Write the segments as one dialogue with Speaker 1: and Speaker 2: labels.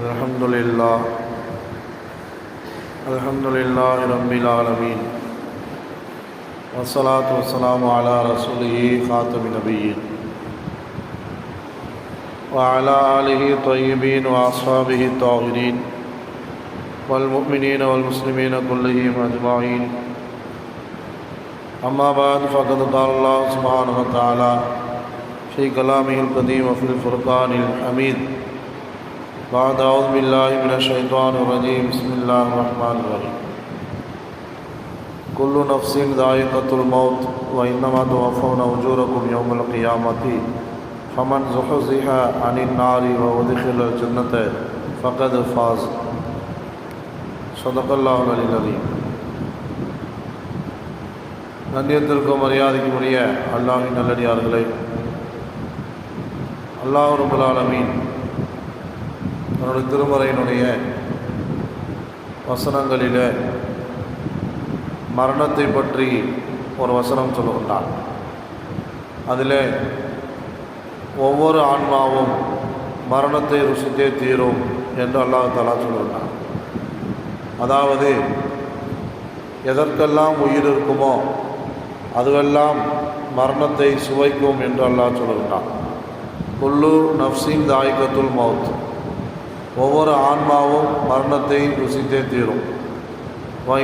Speaker 1: الحمد لله الحمد لله رب العالمين والصلاة والسلام على رسوله خاتم النبيين وعلى آله الطيبين وأصحابه الطاهرين والمؤمنين والمسلمين كلهم أجمعين أما بعد فقد قال الله سبحانه وتعالى في كلامه القديم وفي الفرقان الحميد بعد أعوذ بالله من الشيطان الرجيم بسم الله الرحمن الرحيم كل نفس ذائقة الموت وإنما توفون أجوركم يوم القيامة فمن زحزح عن النار وأدخل الجنة فقد فاز صدق الله العلي العظيم கண்ணியத்திற்கும் மரியாதைக்கும் உரிய அல்லாஹின் நல்லடியார்களே அல்லாஹ் ரபுல் ஆலமீன் தன்னுடைய திருமறையினுடைய வசனங்களிலே மரணத்தை பற்றி ஒரு வசனம் சொல்லுகின்றான் அதில் ஒவ்வொரு ஆன்மாவும் மரணத்தை ருசித்தே தீரும் என்று அல்லாஹ் தலா சொல்லுகின்றான். அதாவது எதற்கெல்லாம் உயிர் இருக்குமோ அதுவெல்லாம் மரணத்தை சுவைக்கும் என்று அல்லாஹ் சொல்லுகின்றான். குல்லு நஃப்சின் தாய்கத்துல் மவுத். ஒவ்வொரு ஆன்மாவும் மரணத்தை ருசித்தே தீரும்.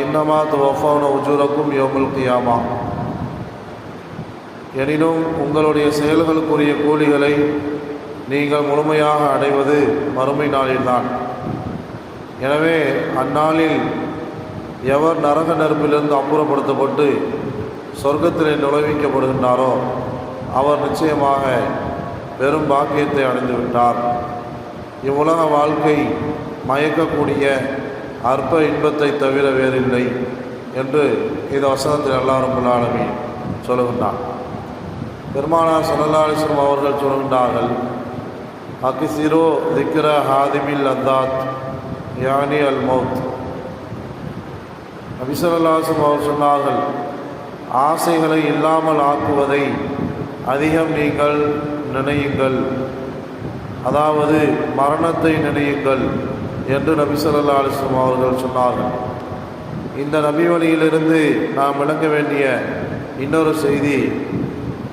Speaker 1: இன்னமா துவஃபான உஜூரக்கும் யோமுல் கியாமா. எனினும் உங்களுடைய செயல்களுக்குரிய கூலிகளை நீங்கள் முழுமையாக அடைவது மறுமை நாளில்தான். எனவே அந்நாளில் எவர் நரக நெருப்பிலிருந்து அப்புறப்படுத்தப்பட்டு சொர்க்கத்திலே நுழைவிக்கப்படுகின்றாரோ அவர் நிச்சயமாக பெரும் பாக்கியத்தை அடைந்து விட்டார் இவ்வுலக வாழ்க்கை மயக்கக்கூடிய அற்ப இன்பத்தை தவிர வேறில்லை என்று இந்த வசனத்தில் எல்லாரும் பிள்ளாலுமே சொல்லுகின்றார் பெருமானார் சல்லல்லாலிஸ்லம் அவர்கள் சொல்கின்றார்கள் அகிசிரோ திக்ர ஹாதிமில் அந்தாத் யானி அல் மௌத். நபிசல்லாசம் அவர் சொன்னார்கள் ஆசைகளை இல்லாமல் ஆக்குவதை அதிகம் நீங்கள் நினையுங்கள். அதாவது மரணத்தை நினையுங்கள் என்று நபி சொல்லா அலிஸ்லாம் அவர்கள் சொன்னார்கள். இந்த நபி வழியிலிருந்து நாம் விளங்க வேண்டிய இன்னொரு செய்தி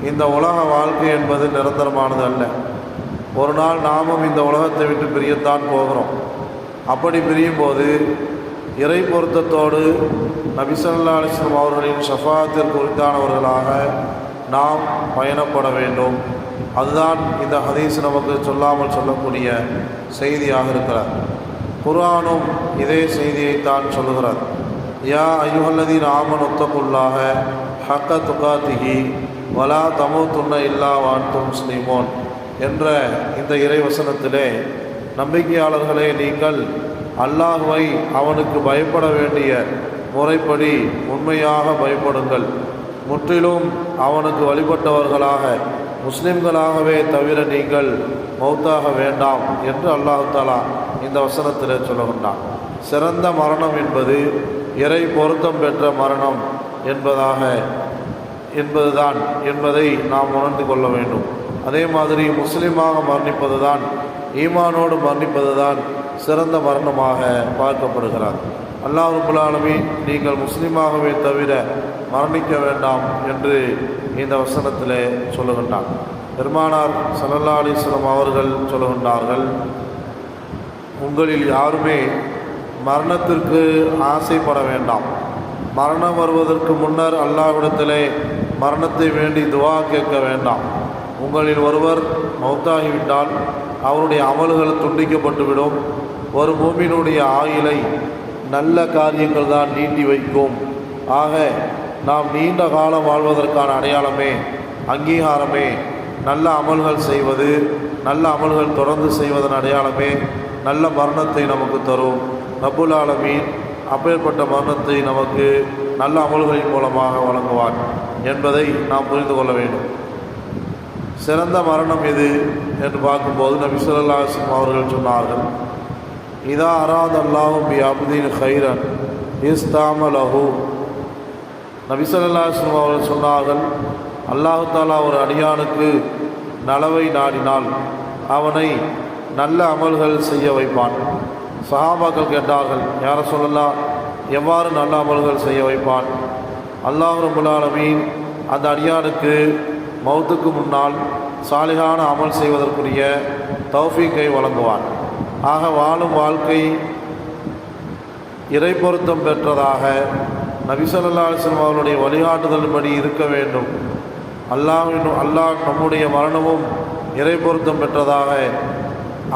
Speaker 1: இந்த உலக வாழ்க்கை என்பது நிரந்தரமானது அல்ல. ஒரு நாள் நாமும் இந்த உலகத்தை விட்டு பிரியத்தான் போகிறோம். அப்படி பிரியும் போது இறை பொருத்தத்தோடு நபிசல்லா அலிஸ்லாம் அவர்களின் ஷஃபாத்திற்கு குறித்தானவர்களாக நாம் பயணப்பட வேண்டும். அதுதான் இந்த ஹதீஸ் நமக்கு சொல்லாமல் சொல்லக்கூடிய செய்தியாக இருக்கிறார் குரானும் இதே செய்தியைத்தான் சொல்லுகிறார். யா ஐயுஹல்லதீன் ஆமன் ஒத்தக்குள்ளாக ஹக்க துகாத்திகி வலா தமோ துண்ண இல்லா வான்தும் ஸ்ரீமோன் என்ற இந்த இறைவசனத்திலே நம்பிக்கையாளர்களே நீங்கள் அல்லாஹுவை அவனுக்கு பயப்பட வேண்டிய முறைப்படி உண்மையாக பயப்படுங்கள். முற்றிலும் அவனுக்கு வழிபட்டவர்களாக முஸ்லிம்களாகவே தவிர நீங்கள் மௌத்தாக வேண்டாம் என்று அல்லாஹாலா இந்த வசனத்தில் சொல்லுகின்றான். சிறந்த மரணம் என்பது இறை பொருத்தம் பெற்ற மரணம் என்பதாக என்பதுதான் என்பதை நாம் உணர்ந்து கொள்ள வேண்டும். அதே மாதிரி முஸ்லீமாக மரணிப்பது தான் ஈமானோடு மரணிப்பது தான் சிறந்த மரணமாக பார்க்கப்படுகிறார் அல்லாஹ் ரபுல்லாலுமே நீங்கள் முஸ்லீமாகவே தவிர மரணிக்க வேண்டாம் என்று இந்த வசனத்தில் சொல்லுகின்றார் பெருமானார் சல்லல்லா அலிஸ்லம் அவர்கள் சொல்லுகின்றார்கள் உங்களில் யாருமே மரணத்திற்கு ஆசைப்பட வேண்டாம். மரணம் வருவதற்கு முன்னர் அல்லாவிடத்திலே மரணத்தை வேண்டி துவா கேட்க வேண்டாம். உங்களில் ஒருவர் மௌத்தாகிவிட்டால் அவருடைய அமல்கள் துண்டிக்கப்பட்டுவிடும். ஒரு பூமியினுடைய ஆயிலை நல்ல காரியங்கள் தான் நீட்டி வைக்கும். ஆக நாம் நீண்ட காலம் வாழ்வதற்கான அடையாளமே அங்கீகாரமே நல்ல அமல்கள் செய்வது நல்ல அமல்கள் தொடர்ந்து செய்வதன் அடையாளமே நல்ல மரணத்தை நமக்கு தரும். ரபுல் ஆலமீன் அப்பேற்பட்ட மரணத்தை நமக்கு நல்ல அமல்களின் மூலமாக வழங்குவார் என்பதை நாம் புரிந்து கொள்ள வேண்டும். சிறந்த மரணம் எது என்று பார்க்கும்போது நபி சொல்லாஸ்லம் அவர்கள் சொன்னார்கள் இதா அராத் அல்லாஹும் பி அப்தீன் ஹைரன் இஸ்தாமலஹூ நபிசல்லாஸ்லம் அவர்கள் சொன்னார்கள் அல்லாஹு தாலா ஒரு அடியானுக்கு நலவை நாடினால் அவனை நல்ல அமல்கள் செய்ய வைப்பான். சஹாபாக்கள் கேட்டார்கள் யார சொல்லலாம் எவ்வாறு நல்ல அமல்கள் செய்ய வைப்பான்? அல்லாஹ் ரபுல்லாலமீன் அந்த அடியானுக்கு மௌத்துக்கு முன்னால் சாலிகான அமல் செய்வதற்குரிய தௌஃபீக்கை வழங்குவான். ஆக வாழும் வாழ்க்கை இறைப்பொருத்தம் பெற்றதாக நபிசல்லா அலிஸ்லாம் வழிகாட்டுதல் வழிகாட்டுதல்படி இருக்க வேண்டும். அல்லாவின் அல்லாஹ் நம்முடைய மரணமும் இறை பொருத்தம் பெற்றதாக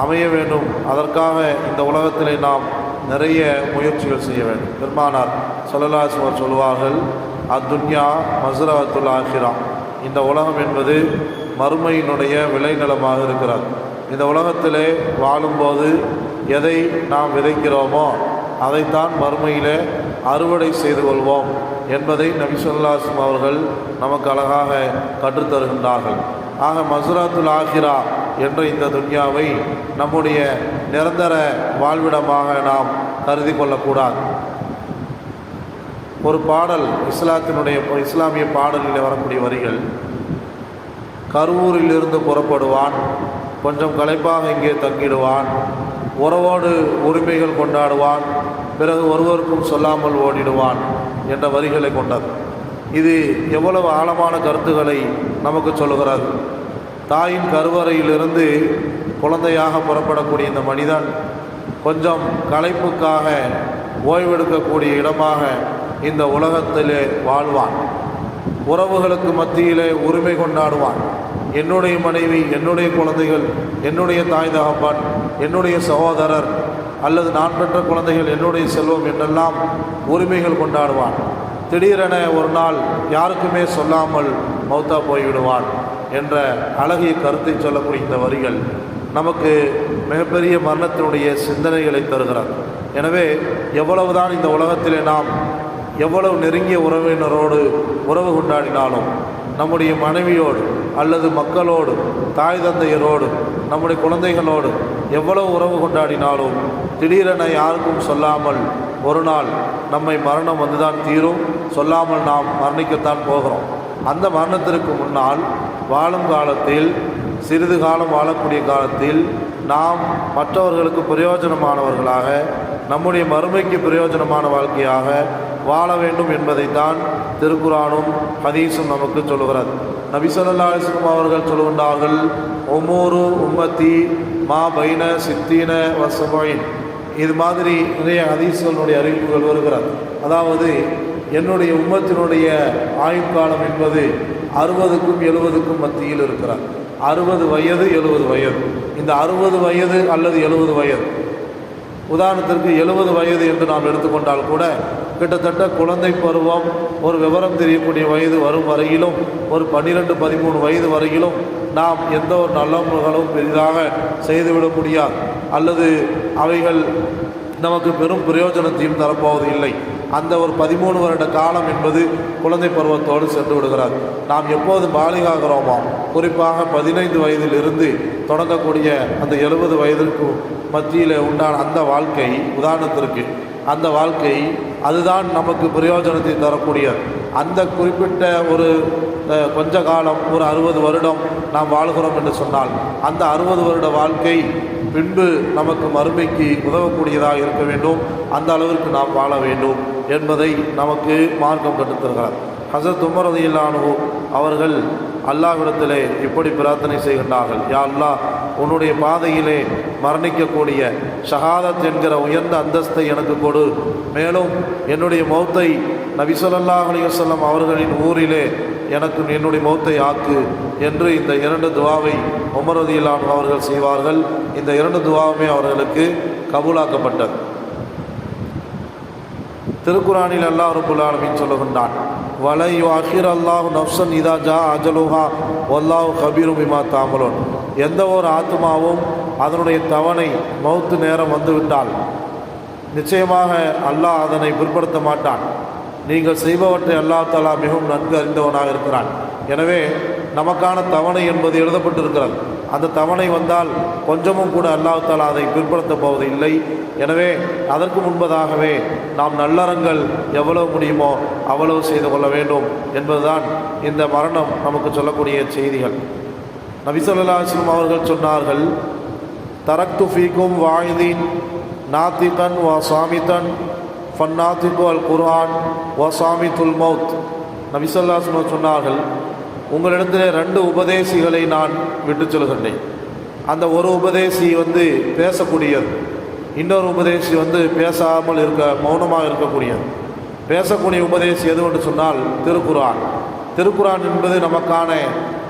Speaker 1: அமைய வேண்டும். அதற்காக இந்த உலகத்திலே நாம் நிறைய முயற்சிகள் செய்ய வேண்டும். பெருமானார் சொல்லலாசுவர் சொல்வார்கள் அத்துன்யா மசுரவத்துல் ஆகிரா. இந்த உலகம் என்பது மறுமையினுடைய விளைநிலமாக இருக்கிறது. இந்த உலகத்திலே வாழும்போது எதை நாம் விதைக்கிறோமோ அதைத்தான் மறுமையிலே அறுவடை செய்து கொள்வோம் என்பதை நபி அவர்கள் நமக்கு அழகாக கற்றுத்தருகின்றார்கள். ஆக மசுராத்துல் ஆஹிரா என்ற இந்த துன்யாவை நம்முடைய நிரந்தர வாழ்விடமாக நாம் கருதி கொள்ளக்கூடாது. ஒரு பாடல் இஸ்லாத்தினுடைய இஸ்லாமிய பாடலில் வரக்கூடிய வரிகள் கரூரில் இருந்து புறப்படுவான் கொஞ்சம் களைப்பாக இங்கே தங்கிடுவான் உறவோடு உரிமைகள் கொண்டாடுவான் பிறகு ஒருவருக்கும் சொல்லாமல் ஓடிடுவான் என்ற வரிகளை கொண்டது. இது எவ்வளவு ஆழமான கருத்துக்களை நமக்கு சொல்லுகிறது தாயின் கருவறையிலிருந்து குழந்தையாக புறப்படக்கூடிய இந்த மனிதன் கொஞ்சம் களைப்புக்காக ஓய்வெடுக்கக்கூடிய இடமாக இந்த உலகத்திலே வாழ்வான். உறவுகளுக்கு மத்தியிலே உரிமை கொண்டாடுவான். என்னுடைய மனைவி என்னுடைய குழந்தைகள் என்னுடைய தாய் தகப்பன் என்னுடைய சகோதரர் அல்லது நான் பெற்ற குழந்தைகள் என்னுடைய செல்வம் என்றெல்லாம் உரிமைகள் கொண்டாடுவான். திடீரென ஒரு நாள் யாருக்குமே சொல்லாமல் மௌத்தா போய்விடுவான் என்ற அழகிய கருத்தை சொல்லக்கூடிய இந்த வரிகள் நமக்கு மிகப்பெரிய மரணத்தினுடைய சிந்தனைகளை தருகிறது. எனவே எவ்வளவுதான் இந்த உலகத்திலே நாம் எவ்வளவு நெருங்கிய உறவினரோடு உறவு கொண்டாடினாலும் நம்முடைய மனைவியோடு அல்லது மக்களோடு தாய் தந்தையரோடு நம்முடைய குழந்தைகளோடு எவ்வளவு உறவு கொண்டாடினாலும் திடீரென யாருக்கும் சொல்லாமல் ஒரு நாள் நம்மை மரணம் வந்துதான் தீரும். சொல்லாமல் நாம் மரணிக்கத்தான் போகிறோம். அந்த மரணத்திற்கு முன்னால் வாழும் காலத்தில் சிறிது காலம் வாழக்கூடிய காலத்தில் நாம் மற்றவர்களுக்கு பிரயோஜனமானவர்களாக நம்முடைய மறுமைக்கு பிரயோஜனமான வாழ்க்கையாக வாழ வேண்டும் என்பதைத்தான் திருக்குறானும் ஹதீஸும் நமக்கு சொல்லுகிறார் நபி சொல்லா அலிஸ்லம் அவர்கள் சொல்லுகின்றார்கள் ஒவ்வொரு உம்மத்தி மா பைன சித்தீன வசபாயின் இது மாதிரி நிறைய ஹதீஸ்களுடைய அறிவிப்புகள் வருகிறது. அதாவது என்னுடைய உம்மத்தினுடைய ஆயுட்காலம் என்பது அறுபதுக்கும் எழுபதுக்கும் மத்தியில் இருக்கிறார் அறுபது வயது எழுபது வயது. இந்த அறுபது வயது அல்லது எழுபது வயது. உதாரணத்திற்கு எழுபது வயது என்று நாம் எடுத்துக்கொண்டால் கூட கிட்டத்தட்ட குழந்தை பருவம் ஒரு விவரம் தெரியக்கூடிய வயது வரும் வரையிலும் ஒரு பன்னிரெண்டு பதிமூணு வயது வரையிலும் நாம் எந்த ஒரு நல்லவர்களும் பெரிதாக செய்துவிட முடியாது அல்லது அவைகள் நமக்கு பெரும் பிரயோஜனத்தையும் தரப்போவது இல்லை அந்த ஒரு பதிமூணு வருட காலம் என்பது குழந்தை பருவத்தோடு சென்று விடுகிறார். நாம் எப்போது பாலிகாகிறோமோ குறிப்பாக பதினைந்து வயதிலிருந்து தொடங்கக்கூடிய அந்த எழுபது வயதிற்கு மத்தியில் உண்டான அந்த வாழ்க்கை உதாரணத்திற்கு அந்த வாழ்க்கை அதுதான் நமக்கு பிரயோஜனத்தை தரக்கூடியது அந்த குறிப்பிட்ட ஒரு கொஞ்ச காலம் ஒரு அறுபது வருடம் நாம் வாழ்கிறோம் என்று சொன்னால் அந்த அறுபது வருட வாழ்க்கை பின்பு நமக்கு மறுமைக்கு உதவக்கூடியதாக இருக்க வேண்டும். அந்த அளவிற்கு நாம் வாழ வேண்டும். என்பதை நமக்கு மார்க்கம் கட்டுத்தருகிறார் ஹசரத் உமர் ரதியில்லானு அவர்கள் அல்லாஹ்விடத்திலே இப்படி பிரார்த்தனை செய்கின்றார்கள். யா அல்லாஹ் உன்னுடைய பாதையிலே மரணிக்கக்கூடிய ஷஹாதத் என்கிற உயர்ந்த அந்தஸ்தை எனக்கு கொடு. மேலும் என்னுடைய மௌத்தை நபி ஸல்லல்லாஹு அவர்களின் ஊரிலே எனக்கு என்னுடைய மௌத்தை ஆக்கு என்று இந்த இரண்டு துவாவை உமர் அவர்கள் செய்வார்கள். இந்த இரண்டு துவாவுமே அவர்களுக்கு கபூலாக்கப்பட்டது. திருக்குறானில் அல்லாஹ் ரபுல் ஆலமின் சொல்லுகின்றான் வலை அஹிர் அல்லாஹ் நப்சன் இதா ஜா அஜலுஹா ஒல்லாஹ் கபீரு இமா தாமலோன். எந்த ஒரு ஆத்மாவும் அதனுடைய தவணை மௌத்து நேரம் வந்துவிட்டால் நிச்சயமாக அல்லாஹ் அதனை பிற்படுத்த மாட்டான். நீங்கள் செய்பவற்றை அல்லாஹ் தலா மிகவும் நன்கு அறிந்தவனாக இருக்கிறான். எனவே நமக்கான தவணை என்பது எழுதப்பட்டிருக்கிறது. அந்த தவணை வந்தால் கொஞ்சமும் கூட அல்லாஹ் அதை பிற்படுத்தப் போவது இல்லை எனவே அதற்கு முன்பதாகவே நாம் நல்லறங்கள் எவ்வளவு முடியுமோ அவ்வளவு செய்து கொள்ள வேண்டும் என்பதுதான் இந்த மரணம் நமக்கு சொல்லக்கூடிய செய்திகள். நபிசல்லாஸ்லம் அவர்கள் சொன்னார்கள் தரக்து ஃபீக்கும் வாயுதீன் நாத்திகன் வா சாமிதன் ஃபன்னாத்திகு அல் குர்ஆன் வா சாமித்துல் மௌத். நபிசல்லாஸ்லம் சொன்னார்கள் உங்களிடத்தில் ரெண்டு உபதேசிகளை நான் விட்டு சொல்கின்றேன் அந்த ஒரு உபதேசி வந்து பேசக்கூடியது. இன்னொரு உபதேசி வந்து பேசாமல் இருக்க மௌனமாக இருக்கக்கூடியது. பேசக்கூடிய உபதேசி எது என்று சொன்னால் திருக்குறான் திருக்குறான் என்பது நமக்கான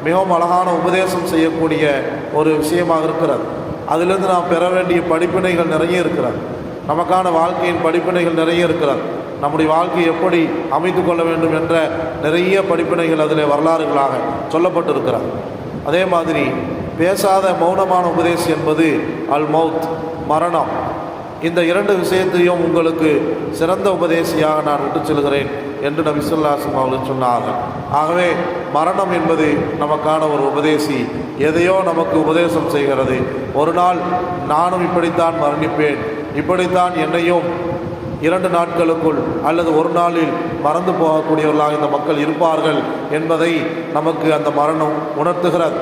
Speaker 1: மிகவும் அழகான உபதேசம் செய்யக்கூடிய ஒரு விஷயமாக இருக்கிறது. அதிலிருந்து நாம் பெற வேண்டிய படிப்பினைகள் நிறைய இருக்கிறது. நமக்கான வாழ்க்கையின் படிப்பினைகள் நிறைய இருக்கிறது. நம்முடைய வாழ்க்கையை எப்படி அமைத்து கொள்ள வேண்டும் என்ற நிறைய படிப்பினைகள் அதில் வரலாறுகளாக சொல்லப்பட்டிருக்கிறார். அதே மாதிரி பேசாத மௌனமான உபதேசி என்பது அல் மவுத் மரணம். இந்த இரண்டு விஷயத்தையும் உங்களுக்கு சிறந்த உபதேசியாக நான் விட்டு செல்கிறேன் என்று நபி சொல்லாசம் அவர்கள் சொன்னார்கள் ஆகவே மரணம் என்பது நமக்கான ஒரு உபதேசி. எதையோ நமக்கு உபதேசம் செய்கிறது. ஒரு நாள் நானும் இப்படித்தான் மரணிப்பேன். இப்படித்தான் என்னையும் இரண்டு நாட்களுக்குள் அல்லது ஒரு நாளில் மறந்து போகக்கூடியவர்களாக இந்த மக்கள் இருப்பார்கள் என்பதை நமக்கு அந்த மரணம் உணர்த்துகிறது.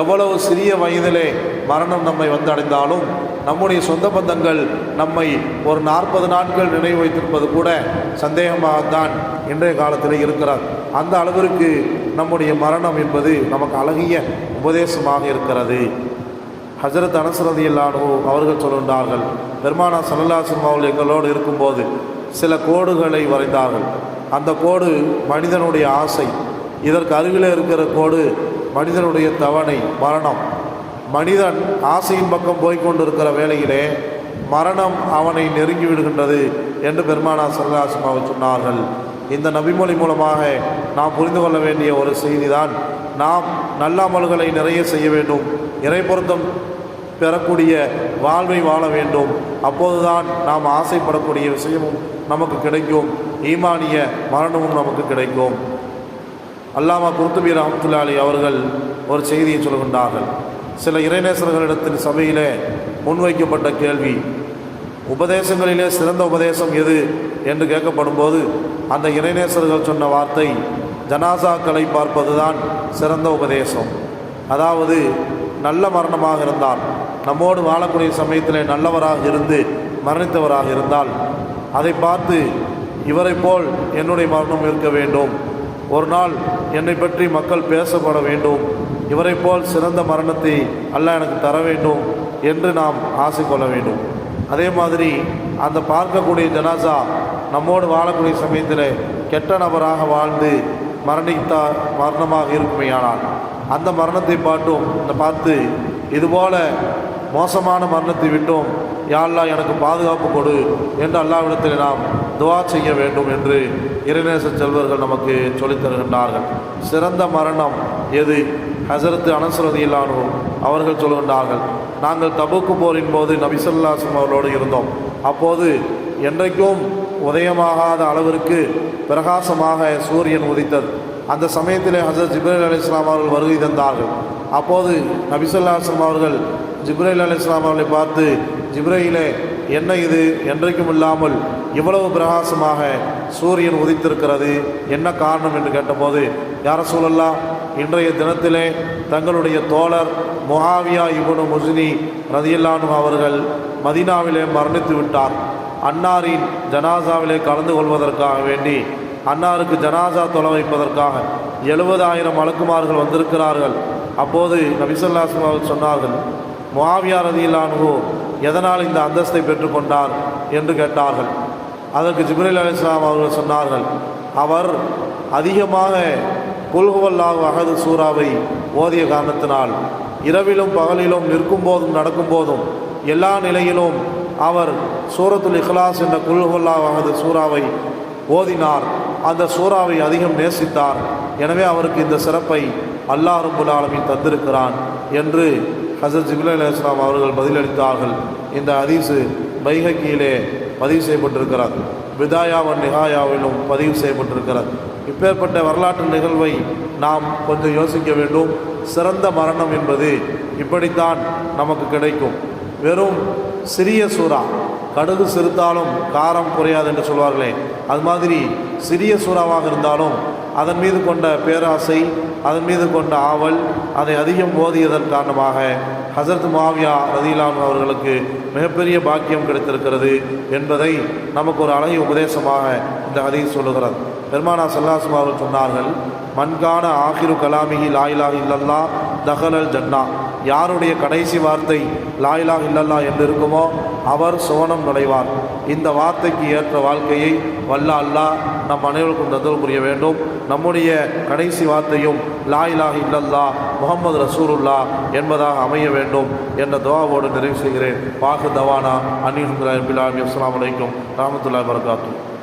Speaker 1: எவ்வளவு சிறிய வயதிலே மரணம் நம்மை வந்தடைந்தாலும் நம்முடைய சொந்த பந்தங்கள் நம்மை ஒரு நாற்பது நாட்கள் நினைவு வைத்திருப்பது கூட சந்தேகமாகத்தான் இன்றைய காலத்தில் இருக்கிறார் அந்த அளவிற்கு நம்முடைய மரணம் என்பது நமக்கு அழகிய உபதேசமாக இருக்கிறது. ஹசரத் அனசரதி இல்லானோ அவர்கள் சொல்கின்றார்கள் பெருமானா சல்லல்லாசம் அவர்கள் எங்களோடு இருக்கும்போது சில கோடுகளை வரைந்தார்கள். அந்த கோடு மனிதனுடைய ஆசை. இதற்கு அருகில் இருக்கிற கோடு மனிதனுடைய தவணை மரணம். மனிதன் ஆசையின் பக்கம் போய்கொண்டிருக்கிற வேளையிலே மரணம் அவனை நெருங்கி விடுகின்றது என்று பெருமானா சல்லாசம் சொன்னார்கள். இந்த நபிமொழி மூலமாக நாம் புரிந்து கொள்ள வேண்டிய ஒரு செய்திதான். நாம் நல்ல அமல்களை நிறைய செய்ய வேண்டும். இறை பொருத்தம் பெறக்கூடிய வாழ்வை வாழ வேண்டும். அப்போதுதான் நாம் ஆசைப்படக்கூடிய விஷயமும் நமக்கு கிடைக்கும். ஈமானிய மரணமும் நமக்கு கிடைக்கும். அல்லாமா குருத்துபி ரஹமத்துல்லாலி அவர்கள் ஒரு செய்தியை சொல்கின்றார்கள். சில இறைநேசர்களிடத்தின் சபையிலே முன்வைக்கப்பட்ட கேள்வி உபதேசங்களிலே சிறந்த உபதேசம் எது என்று கேட்கப்படும்போது அந்த இறைநேசர்கள் சொன்ன வார்த்தை ஜனாசாக்களை பார்ப்பதுதான் சிறந்த உபதேசம். அதாவது நல்ல மரணமாக இருந்தால் நம்மோடு வாழக்கூடிய சமயத்தில் நல்லவராக இருந்து மரணித்தவராக இருந்தால் அதை பார்த்து இவரை போல் என்னுடைய மரணம் இருக்க வேண்டும். ஒரு நாள் என்னை பற்றி மக்கள் பேசப்பட வேண்டும். இவரை போல் சிறந்த மரணத்தை அல்ல எனக்கு தர வேண்டும் என்று நாம் ஆசை கொள்ள வேண்டும். அதே மாதிரி அந்த பார்க்கக்கூடிய ஜனாசா நம்மோடு வாழக்கூடிய சமயத்தில் கெட்ட நபராக வாழ்ந்து மரணித்தா மரணமாக இருக்குமேயானால் அந்த மரணத்தை பாட்டும் இந்த பார்த்து இதுபோல மோசமான மரணத்தை விட்டோம். யாழ்லா எனக்கு பாதுகாப்பு கொடு என்று அல்லாவிடத்தில் நாம் துவா செய்ய வேண்டும் என்று இறைநேச செல்வர்கள் நமக்கு சொல்லித் தருகின்றார்கள். சிறந்த மரணம் எது? ஹசரத்து அனசரதியிலானோ அவர்கள் சொல்கின்றார்கள் நாங்கள் தபுக்கு போரின் போது நபிசல்லாசம் அவர்களோடு இருந்தோம். அப்போது என்றைக்கும் உதயமாகாத அளவிற்கு பிரகாசமாக சூரியன் உதித்தது. அந்த சமயத்திலே ஹசரத் ஜிப்ரேல் அலி இஸ்லாம் அவர்கள் வருகை தந்தார்கள். அப்போது நபிசல்லாசம் அவர்கள் ஜிப்ரேல் அலி இஸ்லாம் அவர்களை பார்த்து ஜிப்ரையிலே என்ன இது? என்றைக்கும் இல்லாமல் இவ்வளவு பிரகாசமாக சூரியன் உதித்திருக்கிறது. என்ன காரணம்? என்று கேட்டபோது யார சூழல்லா இன்றைய தினத்திலே தங்களுடைய தோழர் முகாவியா இபுனு முசினி ரதியல்லானு அவர்கள் மதினாவிலே மரணித்து விட்டார். அன்னாரின் ஜனாசாவிலே கலந்து கொள்வதற்காக வேண்டி அன்னாருக்கு ஜனாசா தொலை வைப்பதற்காக எழுபதாயிரம் வழக்குமார்கள் வந்திருக்கிறார்கள். அப்போது நபிசல்லாஸ்லாம் அவர்கள் சொன்னார்கள் முஆவியா ரதியில்லானுகோ எதனால் இந்த அந்தஸ்தை பெற்றுக்கொண்டார் என்று கேட்டார்கள். அதற்கு ஜிப்ரேல் அலி இஸ்லாம் அவர்கள் சொன்னார்கள் அவர் அதிகமாக குல்ஹுவல்லாஹ் அகது சூறாவை ஓதிய காரணத்தினால் இரவிலும் பகலிலும் நிற்கும் போதும் நடக்கும் போதும் எல்லா நிலையிலும் அவர் சூரத்துல் இஹ்லாஸ் என்ற குல்ஹுவல்லாஹ் அகது சூறாவை ஓதினார். அந்த சூறாவை அதிகம் நேசித்தார். எனவே அவருக்கு இந்த சிறப்பை அல்லாஹ் ரபுல் ஆலமின் தந்திருக்கிறான் என்று ஹசரத் ஜிபுல் அலி இஸ்லாம் அவர்கள் பதிலளித்தார்கள். இந்த ஹதீஸு பைஹக்கியிலே பதிவு செய்யப்பட்டிருக்கிறார் விதாயாவன் நிகாயாவிலும் பதிவு செய்யப்பட்டிருக்கிறார் இப்பேற்பட்ட வரலாற்று நிகழ்வை நாம் கொஞ்சம் யோசிக்க வேண்டும். சிறந்த மரணம் என்பது இப்படித்தான் நமக்கு கிடைக்கும். வெறும் சிறிய சூறா கடுகு சிறுத்தாலும் காரம் குறையாது என்று சொல்வார்களே. அது மாதிரி சிறிய சூறாவாக இருந்தாலும் அதன் மீது கொண்ட பேராசை அதன் மீது கொண்ட ஆவல் அதை அதிகம் ஓதியதன் காரணமாக ஹசரத் மாவியா ரதிலான் அவர்களுக்கு மிகப்பெரிய பாக்கியம் கிடைத்திருக்கிறது என்பதை நமக்கு ஒரு அழகிய உபதேசமாக இந்த ஹதீஸ் சொல்லுகிறது. பெருமானா சல்லாசுமா அவர்கள் சொன்னார்கள் மண்கான ஆகிரு கலாமிகி லாயிலா இல்லல்லா தகலல் ஜன்னா. யாருடைய கடைசி வார்த்தை லாயிலா இல்லல்லா என்று இருக்குமோ அவர் சுவனம் நுழைவார். இந்த வார்த்தைக்கு ஏற்ற வாழ்க்கையை வல்ல அல்லா நம் அனைவருக்கும் தந்தல் புரிய வேண்டும். நம்முடைய கடைசி வார்த்தையும் லா லாயிலா இல்லல்லா முகமது ரசூலுல்லா என்பதாக அமைய வேண்டும் என்ற துவாவோடு நிறைவு செய்கிறேன். பாகு தவானா அனிஹுல்லாஹி அஸ்லாம் வலைக்கும் ரஹமத்துல்லாஹி வரகாத்தூர்